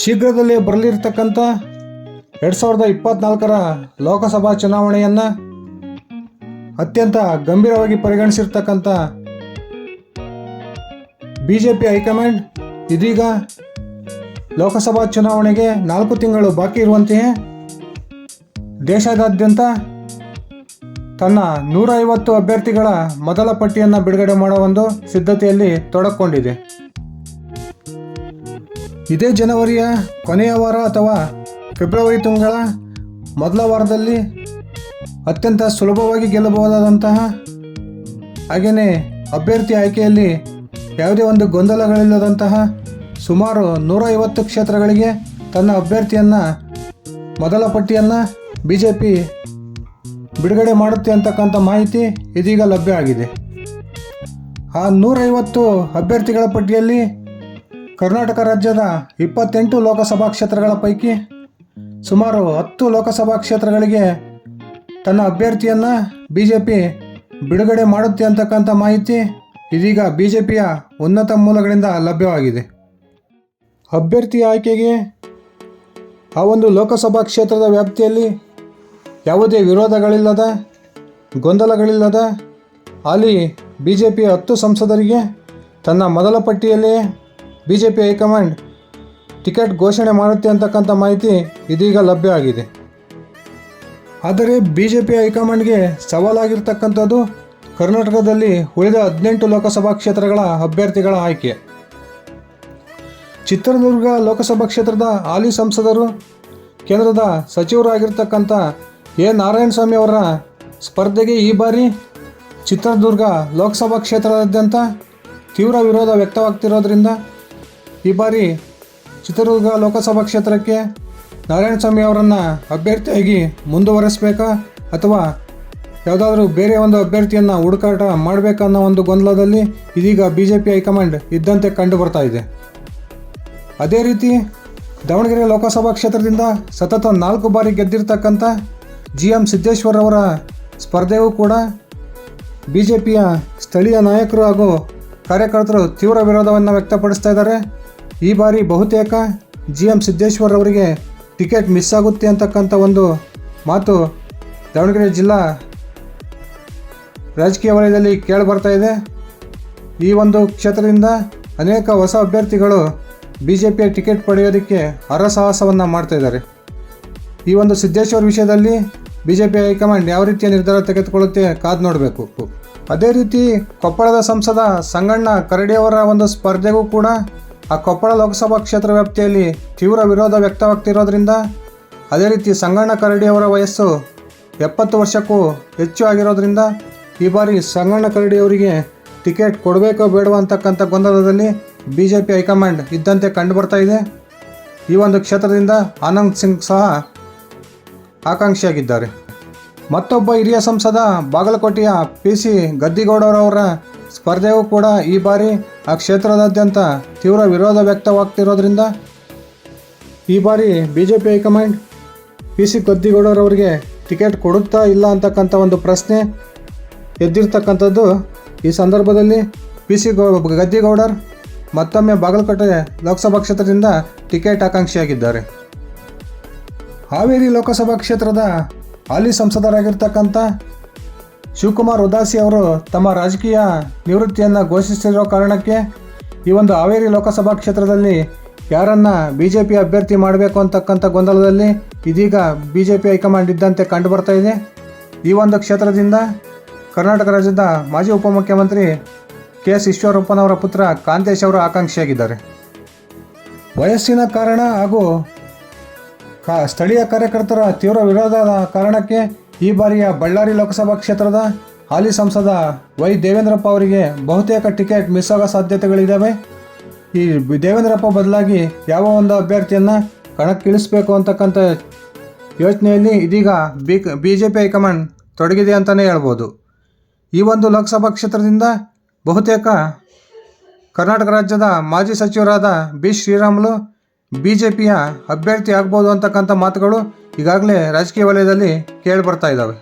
ಶೀಘ್ರದಲ್ಲೇ ಬರಲಿರ್ತಕ್ಕಂಥ ಎರಡು ಸಾವಿರದ ಇಪ್ಪತ್ತ್ನಾಲ್ಕರ ಲೋಕಸಭಾ ಚುನಾವಣೆಯನ್ನು ಅತ್ಯಂತ ಗಂಭೀರವಾಗಿ ಪರಿಗಣಿಸಿರ್ತಕ್ಕಂಥ B J P high command ಇದೀಗ ಲೋಕಸಭಾ ಚುನಾವಣೆಗೆ ನಾಲ್ಕು ತಿಂಗಳು ಬಾಕಿ ಇರುವಂತೆಯೇ ದೇಶಾದ್ಯಂತ ತನ್ನ ನೂರ ಐವತ್ತು ಅಭ್ಯರ್ಥಿಗಳ ಮೊದಲ ಪಟ್ಟಿಯನ್ನು ಬಿಡುಗಡೆ ಮಾಡುವ ಒಂದು ಸಿದ್ಧತೆಯಲ್ಲಿ ತೊಡಕೊಂಡಿದೆ. ಇದೇ ಜನವರಿಯ ಕೊನೆಯ ವಾರ ಅಥವಾ ಫೆಬ್ರವರಿ ತಿಂಗಳ ಮೊದಲ ವಾರದಲ್ಲಿ ಅತ್ಯಂತ ಸುಲಭವಾಗಿ ಗೆಲ್ಲಬಹುದಾದಂತಹ ಹಾಗೆಯೇ ಅಭ್ಯರ್ಥಿ ಆಯ್ಕೆಯಲ್ಲಿ ಯಾವುದೇ ಒಂದು ಗೊಂದಲಗಳಿಲ್ಲದಂತಹ ಸುಮಾರು ನೂರ ಐವತ್ತು ಕ್ಷೇತ್ರಗಳಿಗೆ ತನ್ನ ಅಭ್ಯರ್ಥಿಯನ್ನು, ಮೊದಲ ಪಟ್ಟಿಯನ್ನು ಬಿ ಜೆ ಪಿ ಬಿಡುಗಡೆ ಮಾಡುತ್ತೆ ಅಂತಕ್ಕಂಥ ಮಾಹಿತಿ ಇದೀಗ ಲಭ್ಯ ಆಗಿದೆ. ಆ ನೂರೈವತ್ತು ಅಭ್ಯರ್ಥಿಗಳ ಪಟ್ಟಿಯಲ್ಲಿ ಕರ್ನಾಟಕ ರಾಜ್ಯದ ಇಪ್ಪತ್ತೆಂಟು ಲೋಕಸಭಾ ಕ್ಷೇತ್ರಗಳ ಪೈಕಿ ಸುಮಾರು ಹತ್ತು ಲೋಕಸಭಾ ಕ್ಷೇತ್ರಗಳಿಗೆ ತನ್ನ ಅಭ್ಯರ್ಥಿಯನ್ನು ಬಿ ಜೆ ಪಿ ಬಿಡುಗಡೆ ಮಾಡುತ್ತೆ ಅಂತಕ್ಕಂಥ ಮಾಹಿತಿ ಇದೀಗ ಬಿ ಜೆ ಪಿಯ ಉನ್ನತ ಮೂಲಗಳಿಂದ ಲಭ್ಯವಾಗಿದೆ. ಅಭ್ಯರ್ಥಿ ಆಯ್ಕೆಗೆ ಆ ಒಂದು ಲೋಕಸಭಾ ಕ್ಷೇತ್ರದ ವ್ಯಾಪ್ತಿಯಲ್ಲಿ ಯಾವುದೇ ವಿರೋಧಗಳಿಲ್ಲದ, ಗೊಂದಲಗಳಿಲ್ಲದ, ಅಲ್ಲಿ ಬಿ ಜೆ ಪಿಯ ಹತ್ತು ಸಂಸದರಿಗೆ ತನ್ನ ಮೊದಲ ಪಟ್ಟಿಯಲ್ಲೇ B J P high command ticket ಘೋಷಣೆ ಮಾಡುತ್ತೆ ಅಂತಕ್ಕಂಥ ಮಾಹಿತಿ ಇದೀಗ ಲಭ್ಯ ಆಗಿದೆ. ಆದರೆ ಬಿ ಜೆ ಪಿ ಹೈಕಮಾಂಡ್ಗೆ ಸವಾಲಾಗಿರ್ತಕ್ಕಂಥದ್ದು ಕರ್ನಾಟಕದಲ್ಲಿ ಉಳಿದ ಹದಿನೆಂಟು ಲೋಕಸಭಾ ಕ್ಷೇತ್ರಗಳ ಅಭ್ಯರ್ಥಿಗಳ ಆಯ್ಕೆ. ಚಿತ್ರದುರ್ಗ ಲೋಕಸಭಾ ಕ್ಷೇತ್ರದ ಹಾಲಿ ಸಂಸದರು, ಕೇಂದ್ರದ ಸಚಿವರಾಗಿರ್ತಕ್ಕಂಥ ಎ. ನಾರಾಯಣಸ್ವಾಮಿ ಅವರ ಸ್ಪರ್ಧೆಗೆ ಈ ಬಾರಿ ಚಿತ್ರದುರ್ಗ ಲೋಕಸಭಾ ಕ್ಷೇತ್ರದಾದ್ಯಂತ ತೀವ್ರ ವಿರೋಧ ವ್ಯಕ್ತವಾಗ್ತಿರೋದ್ರಿಂದ ಈ ಬಾರಿ ಚಿತ್ರದುರ್ಗ ಲೋಕಸಭಾ ಕ್ಷೇತ್ರಕ್ಕೆ ನಾರಾಯಣಸ್ವಾಮಿ ಅವರನ್ನು ಅಭ್ಯರ್ಥಿಯಾಗಿ ಮುಂದುವರೆಸಬೇಕಾ ಅಥವಾ ಯಾವುದಾದ್ರೂ ಬೇರೆ ಒಂದು ಅಭ್ಯರ್ಥಿಯನ್ನು ಹುಡುಕಾಟ ಮಾಡಬೇಕನ್ನೋ ಒಂದು ಗೊಂದಲದಲ್ಲಿ ಇದೀಗ ಬಿ ಜೆ ಪಿ ಹೈಕಮಾಂಡ್ ಇದ್ದಂತೆ ಕಂಡು ಬರ್ತಾ ಇದೆ. ಅದೇ ರೀತಿ ದಾವಣಗೆರೆ ಲೋಕಸಭಾ ಕ್ಷೇತ್ರದಿಂದ ಸತತ ನಾಲ್ಕು ಬಾರಿ ಗೆದ್ದಿರ್ತಕ್ಕಂಥ ಜಿ ಎಂ ಸಿದ್ದೇಶ್ವರ್ ಅವರ ಸ್ಪರ್ಧೆಯೂ ಕೂಡ ಬಿ ಜೆ ಪಿಯ ಸ್ಥಳೀಯ ನಾಯಕರು ಹಾಗೂ ಕಾರ್ಯಕರ್ತರು ತೀವ್ರ ವಿರೋಧವನ್ನು ವ್ಯಕ್ತಪಡಿಸ್ತಾ ಇದ್ದಾರೆ. ಈ ಬಾರಿ ಬಹುತೇಕ ಜಿ ಎಂ ಸಿದ್ದೇಶ್ವರ್ ಅವರಿಗೆ ಟಿಕೆಟ್ ಮಿಸ್ ಆಗುತ್ತೆ ಅಂತಕ್ಕಂಥ ಒಂದು ಮಾತು ದಾವಣಗೆರೆ ಜಿಲ್ಲಾ ರಾಜಕೀಯ ವಲಯದಲ್ಲಿ ಕೇಳಿ ಬರ್ತಾ ಇದೆ. ಈ ಒಂದು ಕ್ಷೇತ್ರದಿಂದ ಅನೇಕ ಹೊಸ ಅಭ್ಯರ್ಥಿಗಳು ಬಿ ಜೆ ಪಿಯ ಟಿಕೆಟ್ ಪಡೆಯೋದಕ್ಕೆ ಹರಸಾಹಸವನ್ನು ಮಾಡ್ತಾ ಇದ್ದಾರೆ. ಈ ಒಂದು ಸಿದ್ದೇಶ್ವರ್ ವಿಷಯದಲ್ಲಿ ಬಿ ಜೆ ಪಿ ಹೈಕಮಾಂಡ್ ಯಾವ ರೀತಿಯ ನಿರ್ಧಾರ ತೆಗೆದುಕೊಳ್ಳುತ್ತೆ ಕಾದು ನೋಡಬೇಕು. ಅದೇ ರೀತಿ ಕೊಪ್ಪಳದ ಸಂಸದ ಸಂಗಣ್ಣ ಕರಡಿಯವರ ಒಂದು ಸ್ಪರ್ಧೆಗೂ ಕೂಡ ಆ ಕೊಪ್ಪಳ ಲೋಕಸಭಾ ಕ್ಷೇತ್ರ ವ್ಯಾಪ್ತಿಯಲ್ಲಿ ತೀವ್ರ ವಿರೋಧ ವ್ಯಕ್ತವಾಗ್ತಿರೋದ್ರಿಂದ ಅದೇ ರೀತಿ ಸಂಗಣ್ಣ ಕರಡಿ ಅವರ ವಯಸ್ಸು ಎಪ್ಪತ್ತು ವರ್ಷಕ್ಕೂ ಹೆಚ್ಚು ಆಗಿರೋದ್ರಿಂದ ಈ ಬಾರಿ ಸಂಗಣ್ಣ ಕರಡಿ ಅವರಿಗೆ ಟಿಕೆಟ್ ಕೊಡಬೇಕೋ ಬೇಡವೋ ಅಂತಕ್ಕಂಥ ಗೊಂದಲದಲ್ಲಿ B J P high command ಇದ್ದಂತೆ ಕಂಡು ಬರ್ತಾ ಇದೆ. ಈ ಒಂದು ಕ್ಷೇತ್ರದಿಂದ ಆನಂದ್ ಸಿಂಗ್ ಸಹ ಆಕಾಂಕ್ಷಿಯಾಗಿದ್ದಾರೆ. ಮತ್ತೊಬ್ಬ ಹಿರಿಯ ಸಂಸದ ಬಾಗಲಕೋಟೆಯ ಪಿ ಸಿ ಗದ್ದಿಗೌಡರವರ ಸ್ಪರ್ಧೆಯೂ ಕೂಡ ಈ ಬಾರಿ ಆ ಕ್ಷೇತ್ರದಾದ್ಯಂತ ತೀವ್ರ ವಿರೋಧ ವ್ಯಕ್ತವಾಗ್ತಿರೋದ್ರಿಂದ ಈ ಬಾರಿ B J P high command P C ಗದ್ದಿಗೌಡರವರಿಗೆ ticket ಕೊಡುತ್ತಾ ಇಲ್ಲ ಅಂತಕ್ಕಂಥ ಒಂದು ಪ್ರಶ್ನೆ ಎದ್ದಿರ್ತಕ್ಕಂಥದ್ದು ಈ ಸಂದರ್ಭದಲ್ಲಿ ಪಿ ಸಿ ಗೌ ಗದ್ದಿಗೌಡರ್ ಮತ್ತೊಮ್ಮೆ ಬಾಗಲಕೋಟೆ ಲೋಕಸಭಾ ಕ್ಷೇತ್ರದಿಂದ ಟಿಕೆಟ್ ಆಕಾಂಕ್ಷಿಯಾಗಿದ್ದಾರೆ. ಹಾವೇರಿ ಲೋಕಸಭಾ ಕ್ಷೇತ್ರದ ಹಾಲಿ ಸಂಸದರಾಗಿರ್ತಕ್ಕಂಥ ಶಿವಕುಮಾರ್ ಉದಾಸಿ ಅವರು ತಮ್ಮ ರಾಜಕೀಯ ನಿವೃತ್ತಿಯನ್ನು ಘೋಷಿಸಿರೋ ಕಾರಣಕ್ಕೆ ಈ ಒಂದು ಹಾವೇರಿ ಲೋಕಸಭಾ ಕ್ಷೇತ್ರದಲ್ಲಿ ಯಾರನ್ನ ಬಿ ಜೆ ಪಿ ಅಭ್ಯರ್ಥಿ ಮಾಡಬೇಕು ಅಂತಕ್ಕಂಥ ಗೊಂದಲದಲ್ಲಿ ಇದೀಗ ಬಿ ಜೆ ಪಿ ಹೈಕಮಾಂಡ್ ಇದ್ದಂತೆ ಕಂಡು ಬರ್ತಾ ಇದೆ. ಈ ಒಂದು ಕ್ಷೇತ್ರದಿಂದ ಕರ್ನಾಟಕ ರಾಜ್ಯದ ಮಾಜಿ ಉಪಮುಖ್ಯಮಂತ್ರಿ ಕೆ ಎಸ್ ಈಶ್ವರಪ್ಪನವರ ಪುತ್ರ ಕಾಂತೇಶ್ ಅವರು ಆಕಾಂಕ್ಷಿಯಾಗಿದ್ದಾರೆ. ವಯಸ್ಸಿನ ಕಾರಣ ಹಾಗೂ ಕಾ ಸ್ಥಳೀಯ ಕಾರ್ಯಕರ್ತರ ತೀವ್ರ ವಿರೋಧದ ಕಾರಣಕ್ಕೆ ಈ ಬಾರಿಯ ಬಳ್ಳಾರಿ ಲೋಕಸಭಾ ಕ್ಷೇತ್ರದ ಹಾಲಿ ಸಂಸದ ವೈ ದೇವೇಂದ್ರಪ್ಪ ಅವರಿಗೆ ಬಹುತೇಕ ಟಿಕೆಟ್ ಮಿಸ್ ಆಗೋ ಸಾಧ್ಯತೆಗಳಿದ್ದಾವೆ ಈ ದೇವೇಂದ್ರಪ್ಪ ಬದಲಾಗಿ ಯಾವ ಒಂದು ಅಭ್ಯರ್ಥಿಯನ್ನು ಕಣಕ್ಕಿಳಿಸಬೇಕು ಅಂತಕ್ಕಂಥ ಯೋಚನೆಯಲ್ಲಿ ಇದೀಗ B B J P high command ತೊಡಗಿದೆ ಅಂತಲೇ ಹೇಳ್ಬೋದು. ಈ ಒಂದು ಲೋಕಸಭಾ ಕ್ಷೇತ್ರದಿಂದ ಬಹುತೇಕ ಕರ್ನಾಟಕ ರಾಜ್ಯದ ಮಾಜಿ ಸಚಿವರಾದ ಬಿ ಶ್ರೀರಾಮುಲು ಬಿ ಜೆ ಪಿಯ ಅಭ್ಯರ್ಥಿ ಆಗ್ಬೋದು ಅಂತಕ್ಕಂಥ ಮಾತುಗಳು ಈಗಾಗಲೇ ರಾಜಕೀಯ ವಲಯದಲ್ಲಿ ಕೇಳಿ ಬರ್ತಾ ಇದ್ದಾವೆ.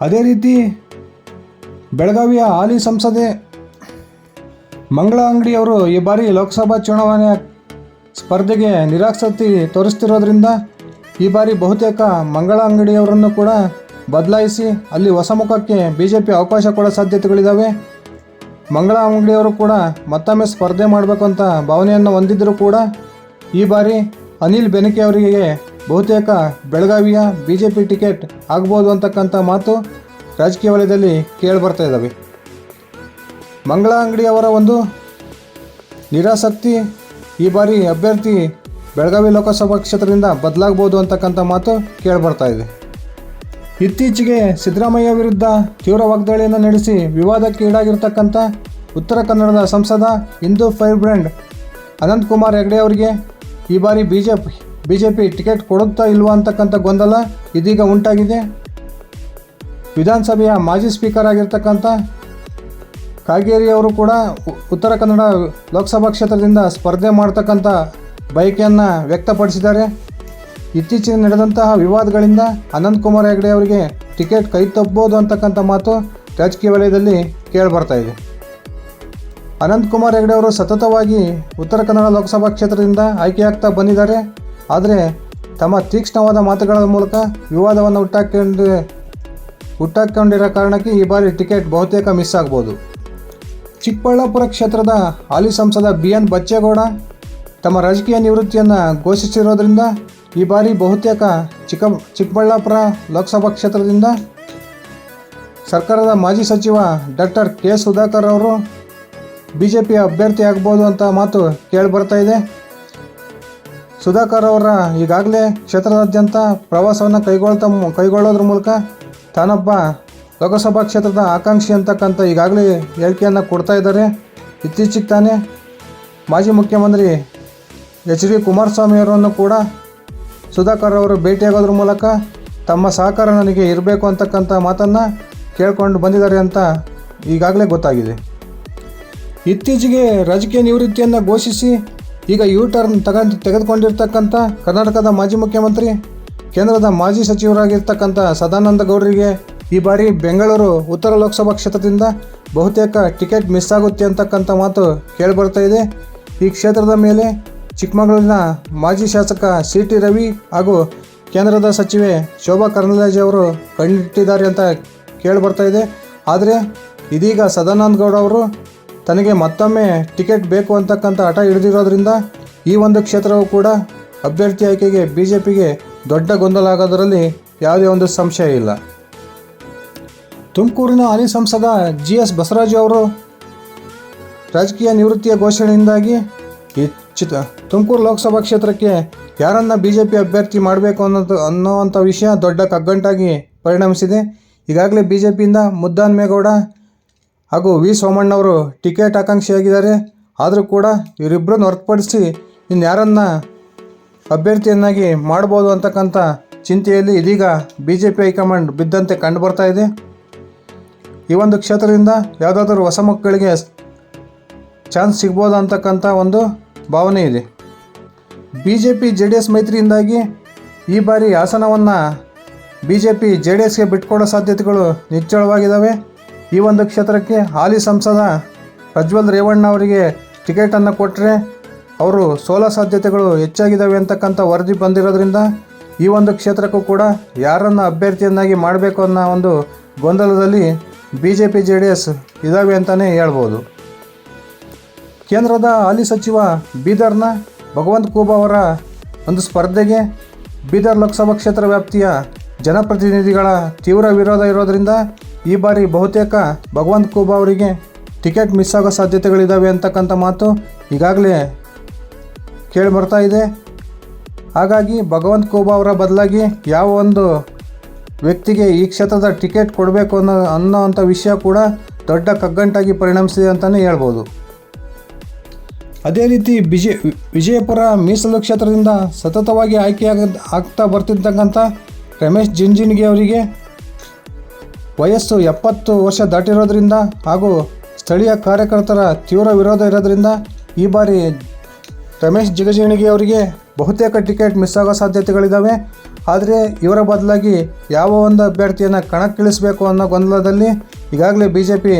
ಅದೇ ರೀತಿ ಬೆಳಗಾವಿಯ ಹಾಲಿ ಸಂಸದೆ ಮಂಗಳ ಅಂಗಡಿಯವರು ಈ ಬಾರಿ ಲೋಕಸಭಾ ಚುನಾವಣೆ ಸ್ಪರ್ಧೆಗೆ ನಿರಾಸಕ್ತಿ ತೋರಿಸ್ತಿರೋದ್ರಿಂದ ಈ ಬಾರಿ ಬಹುತೇಕ ಮಂಗಳ ಅಂಗಡಿಯವರನ್ನು ಕೂಡ ಬದಲಾಯಿಸಿ ಅಲ್ಲಿ ಹೊಸ ಮುಖಕ್ಕೆ ಬಿ ಜೆ ಪಿ ಅವಕಾಶ ಕೊಡೋ ಸಾಧ್ಯತೆಗಳಿದ್ದಾವೆ ಮಂಗಳ ಅಂಗಡಿಯವರು ಕೂಡ ಮತ್ತೊಮ್ಮೆ ಸ್ಪರ್ಧೆ ಮಾಡಬೇಕು ಅಂತ ಭಾವನೆಯನ್ನು ಹೊಂದಿದ್ದರೂ ಕೂಡ ಈ ಬಾರಿ ಅನಿಲ್ ಬೆನಕೆ ಅವರಿಗೆ ಬಹುತೇಕ ಬೆಳಗಾವಿಯ ಬಿ ಜೆ ಪಿ ಟಿಕೆಟ್ ಆಗ್ಬೋದು ಅಂತಕ್ಕಂಥ ಮಾತು ರಾಜಕೀಯ ವಲಯದಲ್ಲಿ ಕೇಳಿಬರ್ತಾ ಇದ್ದಾವೆ ಮಂಗಳ ಅಂಗಡಿಯವರ ಒಂದು ನಿರಾಸಕ್ತಿ ಈ ಬಾರಿ ಅಭ್ಯರ್ಥಿ ಬೆಳಗಾವಿ ಲೋಕಸಭಾ ಕ್ಷೇತ್ರದಿಂದ ಬದಲಾಗ್ಬೋದು ಅಂತಕ್ಕಂಥ ಮಾತು ಕೇಳಿಬರ್ತಾ ಇದೆ. ಇತ್ತೀಚೆಗೆ ಸಿದ್ದರಾಮಯ್ಯ ವಿರುದ್ಧ ತೀವ್ರ ವಾಗ್ದಾಳಿಯನ್ನು ನಡೆಸಿ ವಿವಾದಕ್ಕೆ ಈಡಾಗಿರ್ತಕ್ಕಂಥ ಉತ್ತರ ಕನ್ನಡದ ಸಂಸದ ಹಿಂದೂ ಫೈರ್ ಬ್ರ್ಯಾಂಡ್ ಅನಂತಕುಮಾರ್ ಹೆಗಡೆ ಅವರಿಗೆ ಈ ಬಾರಿ B J P B J P ticket ಕೊಡುತ್ತಾ ಇಲ್ವಾ ಅಂತಕ್ಕಂಥ ಗೊಂದಲ ಇದೀಗ ಉಂಟಾಗಿದೆ. ವಿಧಾನಸಭೆಯ ಮಾಜಿ ಸ್ಪೀಕರ್ ಆಗಿರ್ತಕ್ಕಂಥ ಕಾಗೇರಿ ಅವರು ಕೂಡ ಉತ್ತರ ಕನ್ನಡ ಲೋಕಸಭಾ ಕ್ಷೇತ್ರದಿಂದ ಸ್ಪರ್ಧೆ ಮಾಡ್ತಕ್ಕಂಥ ಬಯಕೆಯನ್ನು ವ್ಯಕ್ತಪಡಿಸಿದ್ದಾರೆ. ಇತ್ತೀಚೆಗೆ ನಡೆದಂತಹ ವಿವಾದಗಳಿಂದ ಅನಂತ್ ಕುಮಾರ್ ಹೆಗಡೆ ಅವರಿಗೆ ಟಿಕೆಟ್ ಕೈ ತಪ್ಪಬಹುದು ಅಂತಕ್ಕಂಥ ಮಾತು ರಾಜಕೀಯ ವಲಯದಲ್ಲಿ ಕೇಳಿಬರ್ತಾ ಇದೆ. ಅನಂತ್ ಕುಮಾರ್ ಹೆಗಡೆ ಅವರು ಸತತವಾಗಿ ಉತ್ತರ ಕನ್ನಡ ಲೋಕಸಭಾ ಕ್ಷೇತ್ರದಿಂದ ಆಯ್ಕೆಯಾಗ್ತಾ ಬಂದಿದ್ದಾರೆ. ಆದರೆ ತಮ್ಮ ತೀಕ್ಷ್ಣವಾದ ಮಾತುಗಳ ಮೂಲಕ ವಿವಾದವನ್ನು ಹುಟ್ಟಾಕೊಂಡು ಹುಟ್ಟಾಕೊಂಡಿರೋ ಕಾರಣಕ್ಕೆ ಈ ಬಾರಿ ಟಿಕೆಟ್ ಬಹುತೇಕ ಮಿಸ್ ಆಗ್ಬೋದು. ಚಿಕ್ಕಬಳ್ಳಾಪುರ ಕ್ಷೇತ್ರದ ಹಾಲಿ ಸಂಸದ ಬಿ ಎನ್ ಬಚ್ಚೇಗೌಡ ತಮ್ಮ ರಾಜಕೀಯ ನಿವೃತ್ತಿಯನ್ನು ಘೋಷಿಸಿರೋದ್ರಿಂದ ಈ ಬಾರಿ ಬಹುತೇಕ ಚಿಕ್ಕ ಚಿಕ್ಕಬಳ್ಳಾಪುರ ಲೋಕಸಭಾ ಕ್ಷೇತ್ರದಿಂದ ಸರ್ಕಾರದ ಮಾಜಿ ಸಚಿವ ಡಾಕ್ಟರ್ ಕೆ ಸುಧಾಕರ್ ಅವರು ಬಿ ಜೆ ಪಿ ಅಭ್ಯರ್ಥಿ ಆಗ್ಬೋದು ಅಂತ ಮಾತು ಕೇಳಿಬರ್ತಾ ಇದೆ. ಸುಧಾಕರ್ ಅವರ ಈಗಾಗಲೇ ಕ್ಷೇತ್ರದಾದ್ಯಂತ ಪ್ರವಾಸವನ್ನು ಕೈಗೊಳ್ತಾ ಕೈಗೊಳ್ಳೋದ್ರ ಮೂಲಕ ತಾನೊಬ್ಬ ಲೋಕಸಭಾ ಕ್ಷೇತ್ರದ ಆಕಾಂಕ್ಷಿ ಅಂತಕ್ಕಂಥ ಈಗಾಗಲೇ ಹೇಳಿಕೆಯನ್ನು ಕೊಡ್ತಾ ಇದ್ದಾರೆ. ಇತ್ತೀಚೆಗೆ ತಾನೇ ಮಾಜಿ ಮುಖ್ಯಮಂತ್ರಿ ಎಚ್ ಡಿ ಕುಮಾರಸ್ವಾಮಿ ಅವರನ್ನು ಕೂಡ ಸುಧಾಕರ್ ಅವರು ಭೇಟಿಯಾಗೋದ್ರ ಮೂಲಕ ತಮ್ಮ ಸಹಕಾರ ನನಗೆ ಇರಬೇಕು ಅಂತಕ್ಕಂಥ ಮಾತನ್ನು ಕೇಳ್ಕೊಂಡು ಬಂದಿದ್ದಾರೆ ಅಂತ ಈಗಾಗಲೇ ಗೊತ್ತಾಗಿದೆ. ಇತ್ತೀಚೆಗೆ ರಾಜಕೀಯ ನಿವೃತ್ತಿಯನ್ನು ಘೋಷಿಸಿ ಈಗ ಯು ಟರ್ನ್ ತಗೊಂಡು ತೆಗೆದುಕೊಂಡಿರ್ತಕ್ಕಂಥ ಕರ್ನಾಟಕದ ಮಾಜಿ ಮುಖ್ಯಮಂತ್ರಿ, ಕೇಂದ್ರದ ಮಾಜಿ ಸಚಿವರಾಗಿರ್ತಕ್ಕಂಥ ಸದಾನಂದ ಗೌಡರಿಗೆ ಈ ಬಾರಿ ಬೆಂಗಳೂರು ಉತ್ತರ ಲೋಕಸಭಾ ಕ್ಷೇತ್ರದಿಂದ ಬಹುತೇಕ ಟಿಕೆಟ್ ಮಿಸ್ ಆಗುತ್ತೆ ಅಂತಕ್ಕಂಥ ಮಾತು ಕೇಳಿಬರ್ತಾ ಇದೆ. ಈ ಕ್ಷೇತ್ರದ ಮೇಲೆ ಚಿಕ್ಕಮಗಳೂರಿನ ಮಾಜಿ ಶಾಸಕ ಸಿ ಟಿ ರವಿ ಹಾಗೂ ಕೇಂದ್ರದ ಸಚಿವೆ ಶೋಭಾ ಕರಂದ್ಲಾಜೆ ಅವರು ಕಣ್ಣಿಟ್ಟಿದ್ದಾರೆ ಅಂತ ಕೇಳಿಬರ್ತಾ ಇದೆ. ಆದರೆ ಇದೀಗ ಸದಾನಂದ ಗೌಡ ಅವರು ತನಗೆ ಮತ್ತೊಮ್ಮೆ ಟಿಕೆಟ್ ಬೇಕು ಅಂತಕ್ಕಂಥ ಹಠ ಹಿಡಿದಿರೋದ್ರಿಂದ ಈ ಒಂದು ಕ್ಷೇತ್ರವು ಕೂಡ ಅಭ್ಯರ್ಥಿ ಆಯ್ಕೆಗೆ ಬಿ ಜೆ ಪಿಗೆ ದೊಡ್ಡ ಗೊಂದಲ ಆಗೋದರಲ್ಲಿ ಯಾವುದೇ ಒಂದು ಸಂಶಯ ಇಲ್ಲ. ತುಮಕೂರಿನ ಹಾಲಿ ಸಂಸದ ಜಿ ಎಸ್ ಬಸವರಾಜು ಅವರು ರಾಜಕೀಯ ನಿವೃತ್ತಿಯ ಘೋಷಣೆಯಿಂದಾಗಿ ಚಿತ್ರ ತುಮಕೂರು ಲೋಕಸಭಾ ಕ್ಷೇತ್ರಕ್ಕೆ ಯಾರನ್ನು ಬಿ ಜೆ ಪಿ ಅಭ್ಯರ್ಥಿ ಮಾಡಬೇಕು ಅನ್ನೋದು ಅನ್ನೋವಂಥ ವಿಷಯ ದೊಡ್ಡ ಕಗ್ಗಂಟಾಗಿ ಪರಿಣಮಿಸಿದೆ. ಈಗಾಗಲೇ ಬಿ ಜೆ ಪಿಯಿಂದ ಮುದ್ದಾನ್ಮೇಗೌಡ ಹಾಗೂ ವಿ ಸೋಮಣ್ಣವರು ಟಿಕೆಟ್ ಆಕಾಂಕ್ಷಿಯಾಗಿದ್ದಾರೆ. ಆದರೂ ಕೂಡ ಇವರಿಬ್ಬರನ್ನು ಹೊರತುಪಡಿಸಿ ಇನ್ಯಾರನ್ನ ಅಭ್ಯರ್ಥಿಯನ್ನಾಗಿ ಮಾಡ್ಬೋದು ಅಂತಕ್ಕಂಥ ಚಿಂತೆಯಲ್ಲಿ ಇದೀಗ B J P high command ಬಿದ್ದಂತೆ ಕಂಡು ಬರ್ತಾ ಇದೆ. ಈ ಒಂದು ಕ್ಷೇತ್ರದಿಂದ ಯಾವುದಾದ್ರೂ ಹೊಸ ಮಕ್ಕಳಿಗೆ ಚಾನ್ಸ್ ಸಿಗ್ಬೋದು ಅಂತಕ್ಕಂಥ ಒಂದು ಭಾವನೆ ಇದೆ. B J P J D S ಮೈತ್ರಿಯಿಂದಾಗಿ ಈ ಬಾರಿ ಹಾಸನವನ್ನು B J P J D ಎಸ್ಗೆ ಬಿಟ್ಕೊಡೋ ಸಾಧ್ಯತೆಗಳು ನಿಚ್ಚಳವಾಗಿದ್ದಾವೆ ಈ ಒಂದು ಕ್ಷೇತ್ರಕ್ಕೆ ಹಾಲಿ ಸಂಸದ ಪ್ರಜ್ವಲ್ ರೇವಣ್ಣ ಅವರಿಗೆ ಟಿಕೆಟನ್ನು ಕೊಟ್ಟರೆ ಅವರು ಸೋಲ ಸಾಧ್ಯತೆಗಳು ಹೆಚ್ಚಾಗಿದ್ದಾವೆ ಅಂತಕ್ಕಂಥ ವರದಿ ಬಂದಿರೋದ್ರಿಂದ ಈ ಒಂದು ಕ್ಷೇತ್ರಕ್ಕೂ ಕೂಡ ಯಾರನ್ನು ಅಭ್ಯರ್ಥಿಯನ್ನಾಗಿ ಮಾಡಬೇಕು ಅನ್ನೋ ಒಂದು ಗೊಂದಲದಲ್ಲಿ B J P J D S ಇದ್ದಾವೆ ಅಂತಲೇ ಹೇಳ್ಬೋದು. ಕೇಂದ್ರದ ಹಾಲಿ ಸಚಿವ ಬೀದರ್ನ ಭಗವಂತ್ ಖೂಬ್ ಅವರ ಒಂದು ಸ್ಪರ್ಧೆಗೆ ಬೀದರ್ ಲೋಕಸಭಾ ಕ್ಷೇತ್ರ ವ್ಯಾಪ್ತಿಯ ಜನಪ್ರತಿನಿಧಿಗಳ ತೀವ್ರ ವಿರೋಧ ಇರೋದರಿಂದ ಈ ಬಾರಿ ಬಹುತೇಕ ಭಗವಂತ್ ಖೂಬ್ ಅವರಿಗೆ ಟಿಕೆಟ್ ಮಿಸ್ ಆಗೋ ಸಾಧ್ಯತೆಗಳಿದ್ದಾವೆ ಅಂತಕ್ಕಂಥ ಮಾತು ಈಗಾಗಲೇ ಕೇಳಿ ಬರ್ತಾ ಇದೆ. ಹಾಗಾಗಿ ಭಗವಂತ್ ಖೂಬ್ ಅವರ ಬದಲಾಗಿ ಯಾವ ಒಂದು ವ್ಯಕ್ತಿಗೆ ಈ ಕ್ಷೇತ್ರದ ಟಿಕೆಟ್ ಕೊಡಬೇಕು ಅನ್ನೋ ಅನ್ನೋ ವಿಷಯ ಕೂಡ ದೊಡ್ಡ ಕಗ್ಗಂಟಾಗಿ ಪರಿಣಮಿಸಿದೆ ಅಂತಲೇ ಹೇಳ್ಬೋದು. ಅದೇ ರೀತಿ ಬಿಜೆ ವಿಜಯಪುರ ಮೀಸಲು ಕ್ಷೇತ್ರದಿಂದ ಸತತವಾಗಿ ಆಯ್ಕೆಯಾಗ, ಆಗ್ತಾ ಬರ್ತಿರ್ತಕ್ಕಂಥ ರಮೇಶ್ ಜಿಂಜಿನ್ಗೆ ಅವರಿಗೆ ವಯಸ್ಸು ಎಪ್ಪತ್ತು ವರ್ಷ ದಾಟಿರೋದ್ರಿಂದ ಹಾಗೂ ಸ್ಥಳೀಯ ಕಾರ್ಯಕರ್ತರ ತೀವ್ರ ವಿರೋಧ ಇರೋದ್ರಿಂದ ಈ ಬಾರಿ ರಮೇಶ್ ಜಿಗಜಿಣಿಗೆ ಅವರಿಗೆ ಬಹುತೇಕ ಟಿಕೆಟ್ ಮಿಸ್ ಆಗೋ ಸಾಧ್ಯತೆಗಳಿದ್ದಾವೆ ಆದರೆ ಇವರ ಬದಲಾಗಿ ಯಾವ ಒಂದು ಅಭ್ಯರ್ಥಿಯನ್ನು ಕಣಕ್ಕಿಳಿಸಬೇಕು ಅನ್ನೋ ಗೊಂದಲದಲ್ಲಿ ಈಗಾಗಲೇ ಬಿ ಜೆ ಪಿ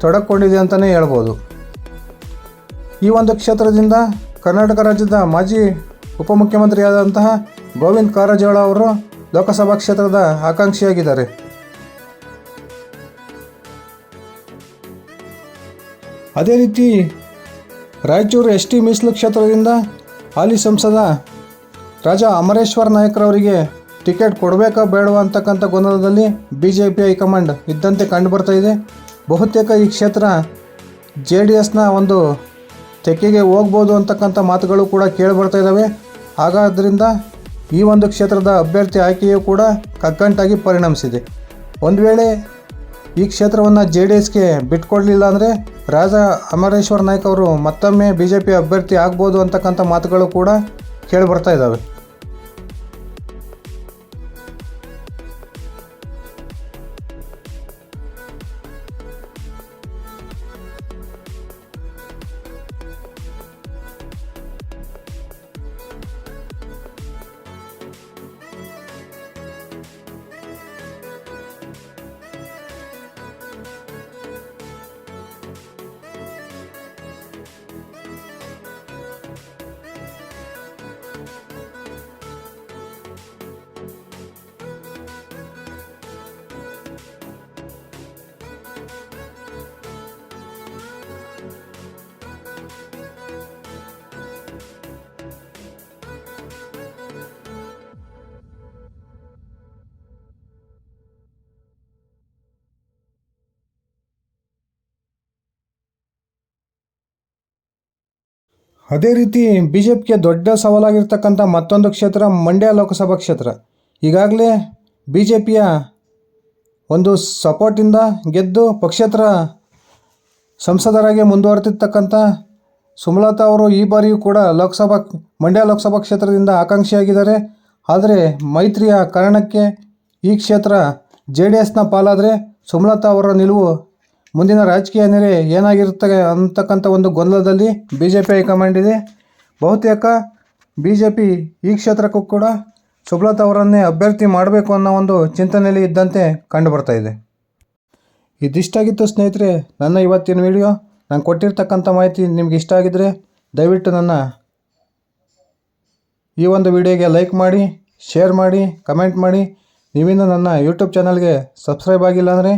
ತೊಡಕೊಂಡಿದೆ ಅಂತಲೇ ಹೇಳ್ಬೋದು. ಈ ಒಂದು ಕ್ಷೇತ್ರದಿಂದ ಕರ್ನಾಟಕ ರಾಜ್ಯದ ಮಾಜಿ ಉಪಮುಖ್ಯಮಂತ್ರಿಯಾದಂತಹ ಗೋವಿಂದ ಕಾರಜೋಳ ಅವರು ಲೋಕಸಭಾ ಕ್ಷೇತ್ರದ ಆಕಾಂಕ್ಷಿಯಾಗಿದ್ದಾರೆ. ಅದೇ ರೀತಿ ರಾಯಚೂರು ಎಸ್ ಟಿ ಮೀಸಲು ಕ್ಷೇತ್ರದಿಂದ ಹಾಲಿ ಸಂಸದ ರಾಜ ಅಮರೇಶ್ವರ್ ನಾಯಕರವರಿಗೆ ಟಿಕೆಟ್ ಕೊಡಬೇಕಾ ಬೇಡವಾ ಅಂತಕ್ಕಂಥ ಗೊಂದಲದಲ್ಲಿ B J P high command ಇದ್ದಂತೆ ಕಂಡುಬರ್ತಾ ಇದೆ. ಬಹುತೇಕ ಈ ಕ್ಷೇತ್ರ ಜೆ ಡಿ ಎಸ್ನ ಒಂದು ತೆಕ್ಕೆಗೆ ಹೋಗ್ಬೋದು ಅಂತಕ್ಕಂಥ ಮಾತುಗಳು ಕೂಡ ಕೇಳಿಬರ್ತಾ ಇದ್ದಾವೆ. ಹಾಗಾದ್ದರಿಂದ ಈ ಒಂದು ಕ್ಷೇತ್ರದ ಅಭ್ಯರ್ಥಿ ಆಯ್ಕೆಯೂ ಕೂಡ ಕಗ್ಗಂಟಾಗಿ ಪರಿಣಮಿಸಿದೆ. ಒಂದು ವೇಳೆ ಈ ಕ್ಷೇತ್ರವನ್ನು ಜೆ ಡಿ ಎಸ್ಗೆ ಬಿಟ್ಕೊಡ್ಲಿಲ್ಲ ಅಂದರೆ ರಾಜ ಅಮರೇಶ್ವರ್ ನಾಯ್ಕ್ ಅವರು ಮತ್ತೊಮ್ಮೆ ಬಿ ಜೆ ಪಿ ಅಭ್ಯರ್ಥಿ ಆಗ್ಬೋದು ಅಂತಕ್ಕಂಥ ಮಾತುಗಳು ಕೂಡ ಕೇಳಿಬರ್ತಾ ಇದ್ದಾವೆ. ಅದೇ ರೀತಿ ಬಿ ಜೆ ಪಿಗೆ ದೊಡ್ಡ ಸವಾಲಾಗಿರ್ತಕ್ಕಂಥ ಮತ್ತೊಂದು ಕ್ಷೇತ್ರ ಮಂಡ್ಯ ಲೋಕಸಭಾ ಕ್ಷೇತ್ರ. ಈಗಾಗಲೇ ಬಿ ಜೆ ಪಿಯ ಒಂದು ಸಪೋರ್ಟಿಂದ ಗೆದ್ದು ಪಕ್ಷೇತರ ಸಂಸದರಾಗಿ ಮುಂದುವರೆತಿರ್ತಕ್ಕಂಥ ಸುಮಲತಾ ಅವರು ಈ ಬಾರಿಯೂ ಕೂಡ ಲೋಕಸಭಾ, ಮಂಡ್ಯ ಲೋಕಸಭಾ ಕ್ಷೇತ್ರದಿಂದ ಆಕಾಂಕ್ಷಿಯಾಗಿದ್ದಾರೆ. ಆದರೆ ಮೈತ್ರಿಯ ಕಾರಣಕ್ಕೆ ಈ ಕ್ಷೇತ್ರ ಜೆ ಡಿ ಎಸ್ನ ಪಾಲಾದರೆ ಸುಮಲತಾ ಅವರ ನಿಲುವು ಮುಂದಿನ ರಾಜಕೀಯ ನೆರೆ ಏನಾಗಿರುತ್ತೆ ಅಂತಕ್ಕಂಥ ಒಂದು ಗೊಂದಲದಲ್ಲಿ B J P high command ಇದೆ. ಬಹುತೇಕ ಬಿ ಜೆ ಪಿ ಈ ಕ್ಷೇತ್ರಕ್ಕೂ ಕೂಡ ಸುಬ್ಲತಾ ಅವರನ್ನೇ ಅಭ್ಯರ್ಥಿ ಮಾಡಬೇಕು ಅನ್ನೋ ಒಂದು ಚಿಂತನೆಯಲ್ಲಿ ಇದ್ದಂತೆ ಕಂಡು ಬರ್ತಾ ಇದೆ. ಇದಿಷ್ಟಾಗಿತ್ತು ಸ್ನೇಹಿತರೆ, ನನ್ನ ಇವತ್ತಿನ ವಿಡಿಯೋ ನಾನು ಕೊಟ್ಟಿರ್ತಕ್ಕಂಥ ಮಾಹಿತಿ ನಿಮ್ಗೆ ಇಷ್ಟ ಆಗಿದ್ದರೆ ದಯವಿಟ್ಟು ನನ್ನ ಈ ಒಂದು ವಿಡಿಯೋಗೆ ಲೈಕ್ ಮಾಡಿ ಶೇರ್ ಮಾಡಿ ಕಮೆಂಟ್ ಮಾಡಿ. ನೀವಿನ್ನೂ ನನ್ನ ಯೂಟ್ಯೂಬ್ ಚಾನಲ್ಗೆ ಸಬ್ಸ್ಕ್ರೈಬ್ ಆಗಿಲ್ಲ ಅಂದರೆ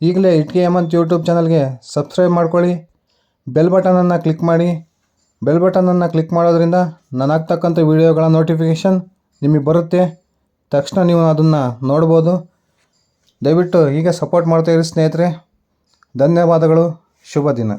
ಈಗಲೇ ಇಟ್ಕೆ ಹೇಮಂತ್ ಯೂಟ್ಯೂಬ್ ಚಾನಲ್ಗೆ ಸಬ್ಸ್ಕ್ರೈಬ್ ಮಾಡ್ಕೊಳ್ಳಿ. ಬೆಲ್ ಬಟನನ್ನು ಕ್ಲಿಕ್ ಮಾಡಿ. ಬೆಲ್ ಬಟನನ್ನು ಕ್ಲಿಕ್ ಮಾಡೋದ್ರಿಂದ ನಾನು ಹಾಕ್ತಕ್ಕಂಥ ವೀಡಿಯೋಗಳ ನೋಟಿಫಿಕೇಷನ್ ನಿಮಗೆ ಬರುತ್ತೆ. ತಕ್ಷಣ ನೀವು ಅದನ್ನು ನೋಡ್ಬೋದು. ದಯವಿಟ್ಟು ಹೀಗೆ ಸಪೋರ್ಟ್ ಮಾಡ್ತಾಯಿರಿ ಸ್ನೇಹಿತರೆ. ಧನ್ಯವಾದಗಳು. ಶುಭ ದಿನ.